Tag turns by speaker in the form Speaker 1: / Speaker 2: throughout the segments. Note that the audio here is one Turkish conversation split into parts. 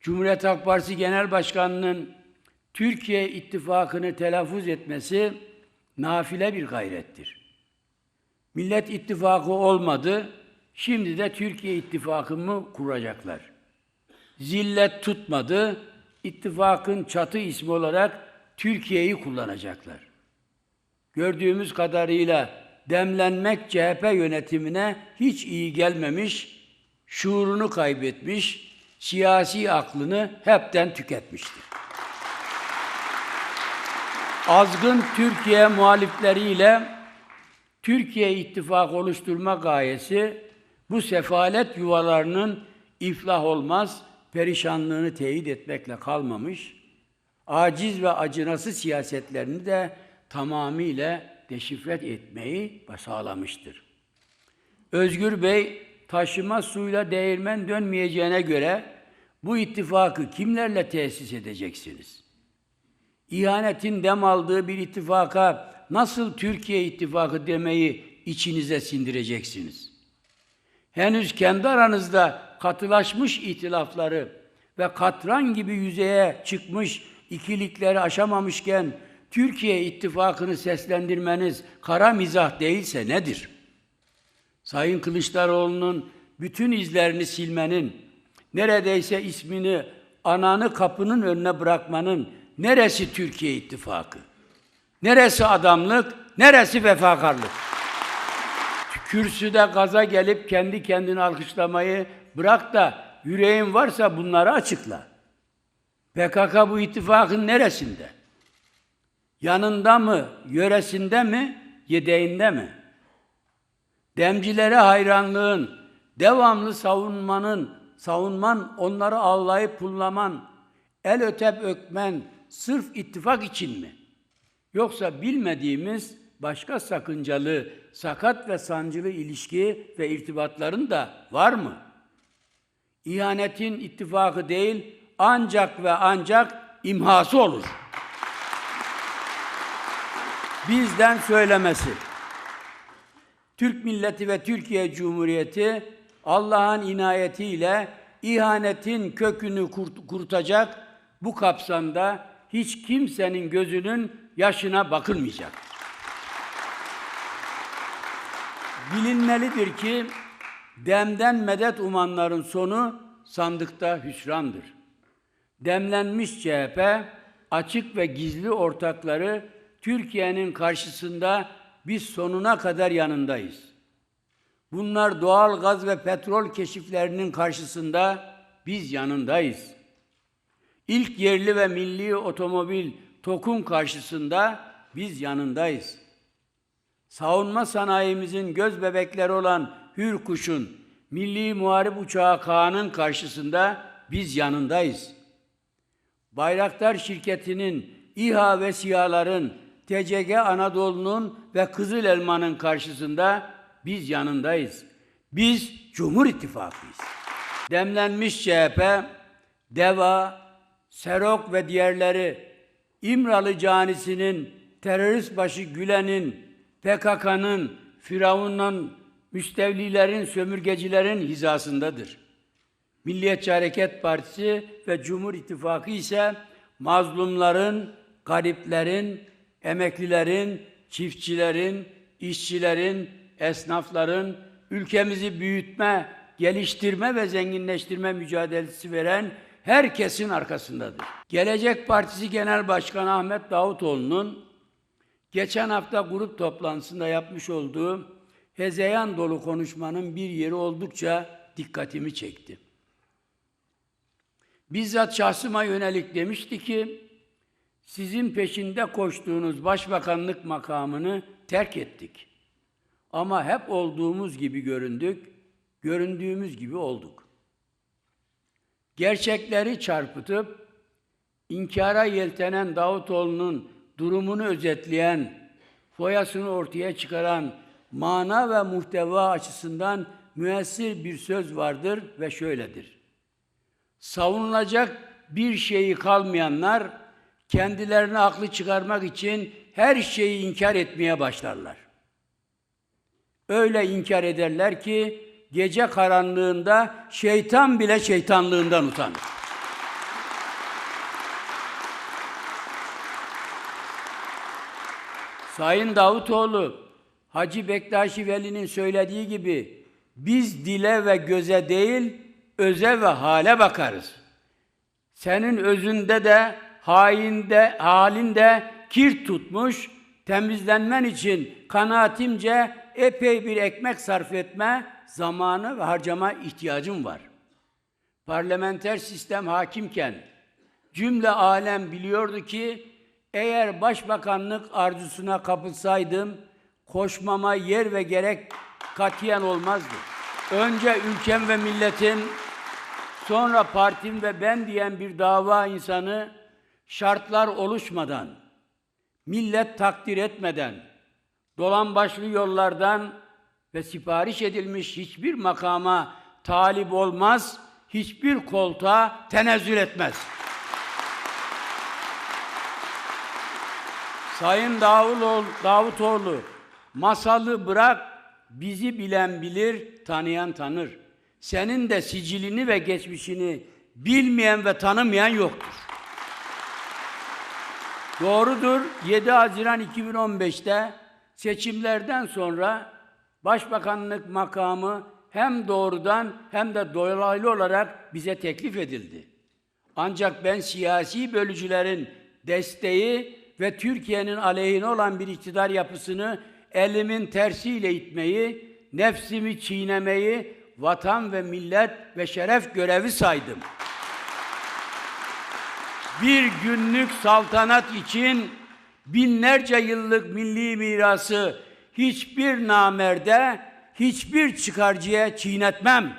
Speaker 1: Cumhuriyet Halk Partisi Genel Başkanı'nın Türkiye ittifakını telaffuz etmesi nafile bir gayrettir. Millet ittifakı olmadı, şimdi de Türkiye ittifakı mı kuracaklar? Zillet tutmadı, ittifakın çatı ismi olarak Türkiye'yi kullanacaklar. Gördüğümüz kadarıyla demlenmek CHP yönetimine hiç iyi gelmemiş, şuurunu kaybetmiş, siyasi aklını hepten tüketmiştir. Azgın Türkiye muhalifleriyle Türkiye ittifakı oluşturma gayesi bu sefalet yuvalarının iflah olmaz perişanlığını teyit etmekle kalmamış, aciz ve acınası siyasetlerini de tamamıyla deşifre etmeyi sağlamıştır. Özgür Bey taşıma suyla değirmen dönmeyeceğine göre bu ittifakı kimlerle tesis edeceksiniz? İhanetin dem aldığı bir ittifaka nasıl Türkiye ittifakı demeyi içinize sindireceksiniz? Henüz kendi aranızda katılaşmış itilafları ve katran gibi yüzeye çıkmış ikilikleri aşamamışken Türkiye ittifakını seslendirmeniz kara mizah değilse nedir? Sayın Kılıçdaroğlu'nun bütün izlerini silmenin, neredeyse ismini ananı kapının önüne bırakmanın neresi Türkiye ittifakı? Neresi adamlık, neresi vefakarlık? Kürsüde gaza gelip kendi kendini alkışlamayı bırak da yüreğin varsa bunları açıkla. PKK bu ittifakın neresinde? Yanında mı, yöresinde mi, yedeğinde mi? Demcilere hayranlığın, devamlı savunmanın, savunman, onları ağlayıp pullaman, el ötep ökmen sırf ittifak için mi? Yoksa bilmediğimiz başka sakıncalı, sakat ve sancılı ilişki ve irtibatların da var mı? İhanetin ittifakı değil, ancak ve ancak imhası olur. Bizden söylemesi. Türk milleti ve Türkiye Cumhuriyeti Allah'ın inayetiyle ihanetin kökünü kurt kurutacak bu kapsamda hiç kimsenin gözünün yaşına bakılmayacak. Bilinmelidir ki demden medet umanların sonu sandıkta hüsrandır. Demlenmiş CHP açık ve gizli ortakları Türkiye'nin karşısında biz sonuna kadar yanındayız. Bunlar doğal gaz ve petrol keşiflerinin karşısında biz yanındayız. İlk yerli ve milli otomobil TOK'un karşısında biz yanındayız. Savunma sanayimizin göz bebekleri olan Hürkuş'un milli muharip uçağı Kaan'ın karşısında biz yanındayız. Bayraktar şirketinin İHA ve SİHA'ların TCG Anadolu'nun ve Kızıl Elma'nın karşısında biz yanındayız. Biz Cumhur İttifakıyız. Demlenmiş CHP, DEVA, Serok ve diğerleri İmralı canisinin, terörist başı Gülen'in, PKK'nın, Firavun'un, müstevlilerin, sömürgecilerin hizasındadır. Milliyetçi Hareket Partisi ve Cumhur İttifakı ise mazlumların, gariplerin, emeklilerin, çiftçilerin, işçilerin, esnafların ülkemizi büyütme, geliştirme ve zenginleştirme mücadelesi veren herkesin arkasındadır. Gelecek Partisi Genel Başkanı Ahmet Davutoğlu'nun geçen hafta grup toplantısında yapmış olduğu hezeyan dolu konuşmanın bir yeri oldukça dikkatimi çekti. Bizzat şahsıma yönelik demişti ki, sizin peşinde koştuğunuz başbakanlık makamını terk ettik. Ama hep olduğumuz gibi göründük, göründüğümüz gibi olduk. Gerçekleri çarpıtıp, inkara yeltenen Davutoğlu'nun durumunu özetleyen, foyasını ortaya çıkaran mana ve muhteva açısından müessir bir söz vardır ve şöyledir. Savunulacak bir şeyi kalmayanlar kendilerine aklı çıkarmak için her şeyi inkar etmeye başlarlar. Öyle inkar ederler ki gece karanlığında şeytan bile şeytanlığından utanır. Sayın Davutoğlu, Hacı Bektaşi Veli'nin söylediği gibi biz dile ve göze değil, öze ve hale bakarız. Senin özünde de hainde, halinde kir tutmuş, temizlenmen için kanaatimce epey bir ekmek sarf etme, zamanı ve harcama ihtiyacım var. Parlamenter sistem hakimken cümle alem biliyordu ki eğer başbakanlık arzusuna kapılsaydım koşmama yer ve gerek katiyen olmazdı. Önce ülkem ve milletin sonra partim ve ben diyen bir dava insanı şartlar oluşmadan, millet takdir etmeden, dolan başlı yollardan ve sipariş edilmiş hiçbir makama talip olmaz, hiçbir koltuğa tenezzül etmez. Sayın Davutoğlu, Davutoğlu, masalı bırak, bizi bilen bilir, tanıyan tanır. Senin de sicilini ve geçmişini bilmeyen ve tanımayan yoktur. Doğrudur. 7 Haziran 2015'te seçimlerden sonra başbakanlık makamı hem doğrudan hem de dolaylı olarak bize teklif edildi. Ancak ben siyasi bölücülerin desteği ve Türkiye'nin aleyhine olan bir iktidar yapısını elimin tersiyle itmeyi, nefsimi çiğnemeyi vatan ve millet ve şeref görevi saydım bir günlük saltanat için binlerce yıllık milli mirası hiçbir namerde, hiçbir çıkarcıya çiğnetmem.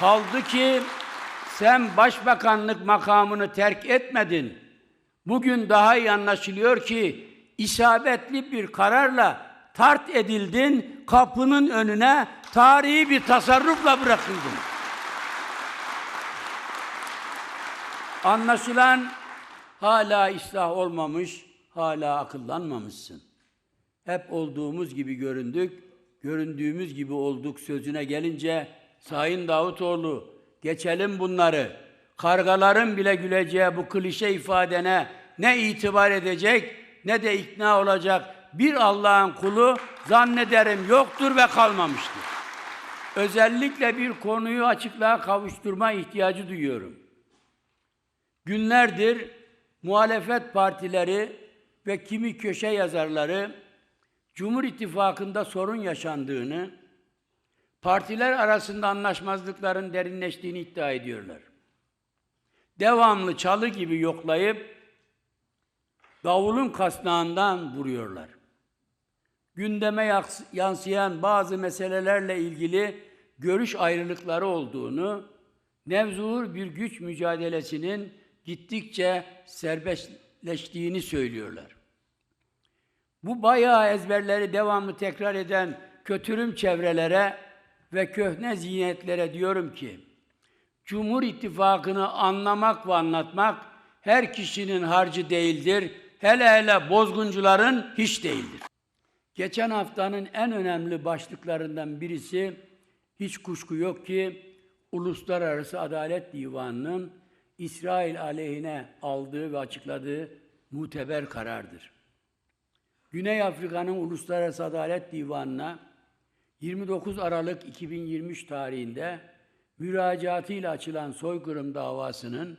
Speaker 1: Kaldı ki sen başbakanlık makamını terk etmedin. Bugün daha iyi anlaşılıyor ki isabetli bir kararla tart edildin, kapının önüne tarihi bir tasarrufla bırakıldın. Anlaşılan hala ıslah olmamış, hala akıllanmamışsın. Hep olduğumuz gibi göründük, göründüğümüz gibi olduk sözüne gelince Sayın Davutoğlu geçelim bunları. Kargaların bile güleceği bu klişe ifadene ne itibar edecek ne de ikna olacak bir Allah'ın kulu zannederim yoktur ve kalmamıştır. Özellikle bir konuyu açıklığa kavuşturma ihtiyacı duyuyorum. Günlerdir muhalefet partileri ve kimi köşe yazarları Cumhur İttifakı'nda sorun yaşandığını, partiler arasında anlaşmazlıkların derinleştiğini iddia ediyorlar. Devamlı çalı gibi yoklayıp davulun kasnağından vuruyorlar. Gündeme yansıyan bazı meselelerle ilgili görüş ayrılıkları olduğunu, nevzuhur bir güç mücadelesinin gittikçe serbestleştiğini söylüyorlar. Bu bayağı ezberleri devamlı tekrar eden kötürüm çevrelere ve köhne zihniyetlere diyorum ki, Cumhur İttifakı'nı anlamak ve anlatmak her kişinin harcı değildir, hele hele bozguncuların hiç değildir. Geçen haftanın en önemli başlıklarından birisi, hiç kuşku yok ki, Uluslararası Adalet Divanı'nın İsrail aleyhine aldığı ve açıkladığı muteber karardır. Güney Afrika'nın Uluslararası Adalet Divanı'na 29 Aralık 2023 tarihinde müracaatıyla açılan soykırım davasının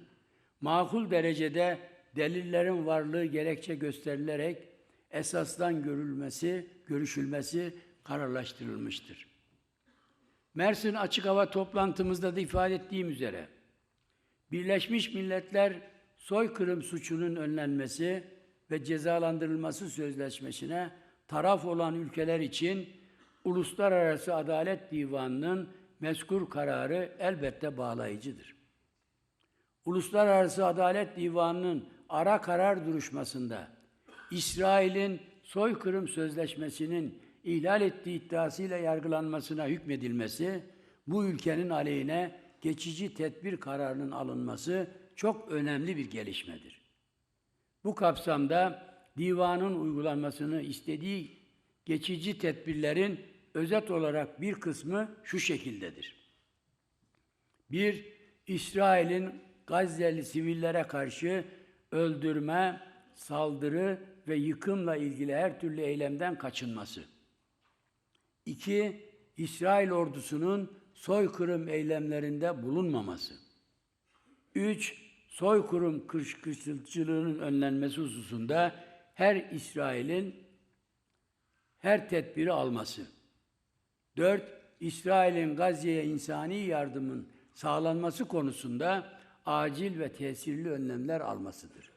Speaker 1: makul derecede delillerin varlığı gerekçe gösterilerek esasdan görülmesi, görüşülmesi kararlaştırılmıştır. Mersin açık hava toplantımızda da ifade ettiğim üzere Birleşmiş Milletler soykırım suçunun önlenmesi ve cezalandırılması sözleşmesine taraf olan ülkeler için Uluslararası Adalet Divanı'nın mezkur kararı elbette bağlayıcıdır. Uluslararası Adalet Divanı'nın ara karar duruşmasında İsrail'in soykırım sözleşmesinin ihlal ettiği iddiasıyla yargılanmasına hükmedilmesi, bu ülkenin aleyhine geçici tedbir kararının alınması çok önemli bir gelişmedir. Bu kapsamda divanın uygulanmasını istediği geçici tedbirlerin özet olarak bir kısmı şu şekildedir. Bir, İsrail'in Gazze'li sivillere karşı öldürme, saldırı ve yıkımla ilgili her türlü eylemden kaçınması. 2. İsrail ordusunun soykırım eylemlerinde bulunmaması. 3. Soykırım kışkırtıcılığının önlenmesi hususunda her İsrail'in her tedbiri alması. 4. İsrail'in Gazze'ye insani yardımın sağlanması konusunda acil ve tesirli önlemler almasıdır.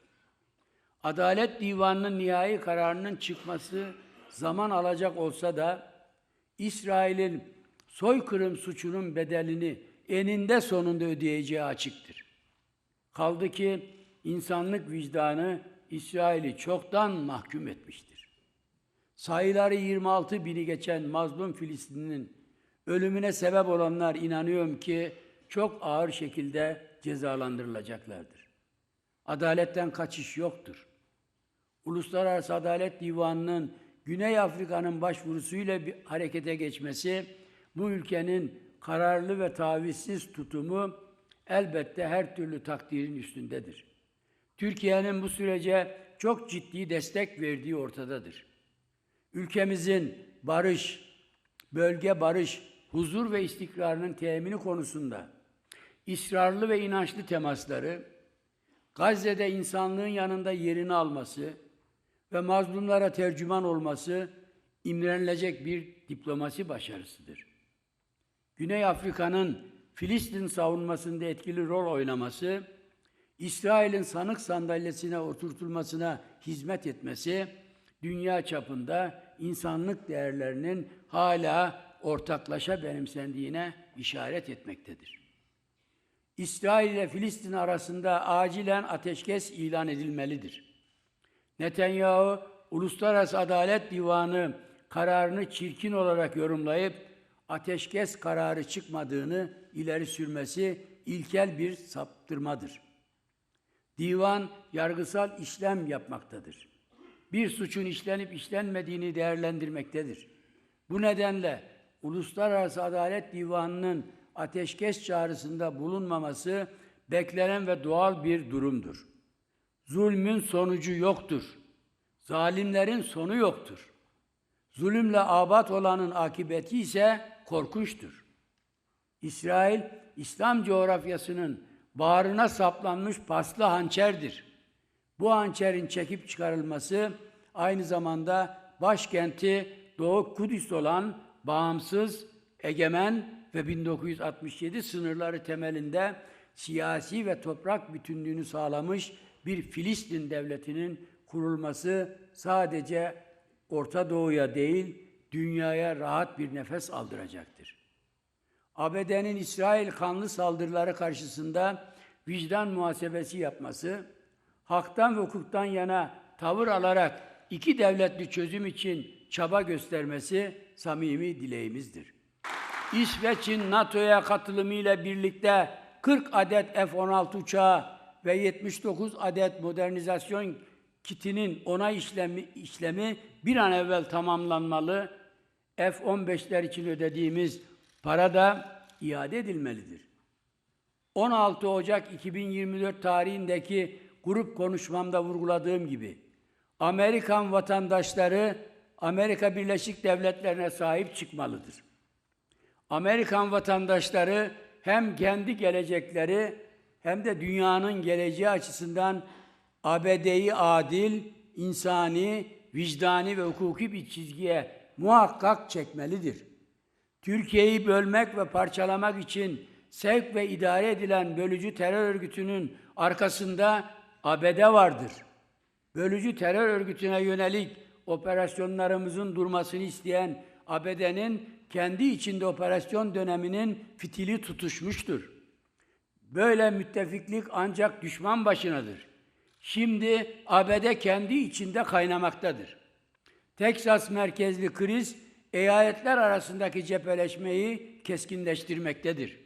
Speaker 1: Adalet Divanı'nın nihai kararının çıkması zaman alacak olsa da İsrail'in soykırım suçunun bedelini eninde sonunda ödeyeceği açıktır. Kaldı ki insanlık vicdanı İsrail'i çoktan mahkum etmiştir. Sayıları 26 bini geçen mazlum Filistin'in ölümüne sebep olanlar inanıyorum ki çok ağır şekilde cezalandırılacaklardır. Adaletten kaçış yoktur. Uluslararası Adalet Divanı'nın Güney Afrika'nın başvurusuyla bir harekete geçmesi, bu ülkenin kararlı ve tavizsiz tutumu elbette her türlü takdirin üstündedir. Türkiye'nin bu sürece çok ciddi destek verdiği ortadadır. Ülkemizin barış, bölge barış, huzur ve istikrarının temini konusunda ısrarlı ve inançlı temasları, Gazze'de insanlığın yanında yerini alması ve mazlumlara tercüman olması imrenilecek bir diplomasi başarısıdır. Güney Afrika'nın Filistin savunmasında etkili rol oynaması, İsrail'in sanık sandalyesine oturtulmasına hizmet etmesi, dünya çapında insanlık değerlerinin hala ortaklaşa benimsendiğine işaret etmektedir. İsrail ile Filistin arasında acilen ateşkes ilan edilmelidir. Netanyahu, Uluslararası Adalet Divanı kararını çirkin olarak yorumlayıp ateşkes kararı çıkmadığını ileri sürmesi ilkel bir saptırmadır. Divan yargısal işlem yapmaktadır. Bir suçun işlenip işlenmediğini değerlendirmektedir. Bu nedenle Uluslararası Adalet Divanı'nın ateşkes çağrısında bulunmaması beklenen ve doğal bir durumdur. Zulmün sonucu yoktur. Zalimlerin sonu yoktur. Zulümle abat olanın akıbeti ise korkunçtur. İsrail, İslam coğrafyasının bağrına saplanmış paslı hançerdir. Bu hançerin çekip çıkarılması aynı zamanda başkenti Doğu Kudüs olan bağımsız, egemen ve 1967 sınırları temelinde siyasi ve toprak bütünlüğünü sağlamış bir Filistin devletinin kurulması sadece Orta Doğu'ya değil, dünyaya rahat bir nefes aldıracaktır. ABD'nin İsrail kanlı saldırıları karşısında vicdan muhasebesi yapması, haktan ve hukuktan yana tavır alarak iki devletli çözüm için çaba göstermesi samimi dileğimizdir. İsveç'in NATO'ya katılımıyla birlikte 40 adet F-16 uçağı ve 79 adet modernizasyon kitinin onay işlemi, işlemi bir an evvel tamamlanmalı. F-15'ler için ödediğimiz para da iade edilmelidir. 16 Ocak 2024 tarihindeki grup konuşmamda vurguladığım gibi Amerikan vatandaşları Amerika Birleşik Devletleri'ne sahip çıkmalıdır. Amerikan vatandaşları hem kendi gelecekleri hem de dünyanın geleceği açısından ABD'yi adil, insani, vicdani ve hukuki bir çizgiye muhakkak çekmelidir. Türkiye'yi bölmek ve parçalamak için sevk ve idare edilen bölücü terör örgütünün arkasında ABD vardır. Bölücü terör örgütüne yönelik operasyonlarımızın durmasını isteyen ABD'nin kendi içinde operasyon döneminin fitili tutuşmuştur. Böyle müttefiklik ancak düşman başınadır. Şimdi ABD kendi içinde kaynamaktadır. Teksas merkezli kriz eyaletler arasındaki cepheleşmeyi keskinleştirmektedir.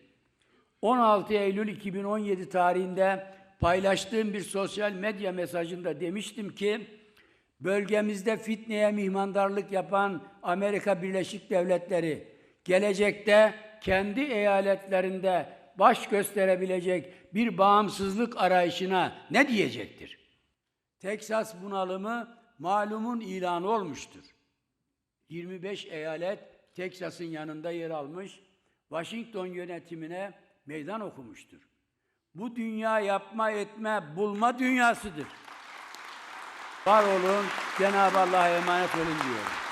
Speaker 1: 16 Eylül 2017 tarihinde paylaştığım bir sosyal medya mesajında demiştim ki, bölgemizde fitneye mihmandarlık yapan Amerika Birleşik Devletleri, gelecekte kendi eyaletlerinde baş gösterebilecek bir bağımsızlık arayışına ne diyecektir? Teksas bunalımı malumun ilanı olmuştur. 25 eyalet Teksas'ın yanında yer almış, Washington yönetimine meydan okumuştur. Bu dünya yapma etme bulma dünyasıdır. Var olun, Cenab-ı Allah'a emanet olun diyorum.